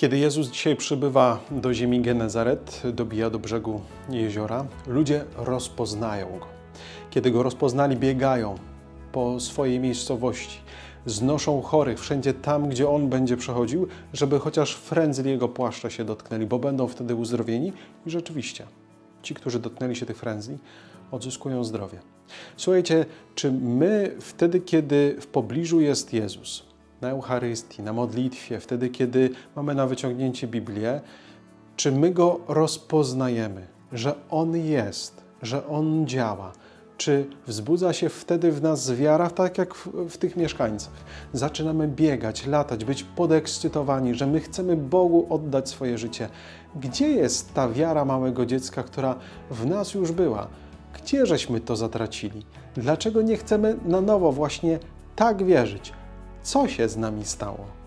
Kiedy Jezus dzisiaj przybywa do ziemi Genezaret, dobija do brzegu jeziora, ludzie rozpoznają go. Kiedy go rozpoznali, biegają po swojej miejscowości, znoszą chorych wszędzie tam, gdzie on będzie przechodził, żeby chociaż frędzli jego płaszcza się dotknęli, bo będą wtedy uzdrowieni. I rzeczywiście, ci, którzy dotknęli się tych frędzli, odzyskują zdrowie. Słuchajcie, czy my wtedy, kiedy w pobliżu jest Jezus, na Eucharystii, na modlitwie, wtedy, kiedy mamy na wyciągnięcie Biblię, czy my go rozpoznajemy, że On jest, że On działa? Czy wzbudza się wtedy w nas wiara, tak jak w, w tych mieszkańcach? Zaczynamy biegać, latać, być podekscytowani, że my chcemy Bogu oddać swoje życie. Gdzie jest ta wiara małego dziecka, która w nas już była? Gdzie żeśmy to zatracili? Dlaczego nie chcemy na nowo właśnie tak wierzyć? Co się z nami stało?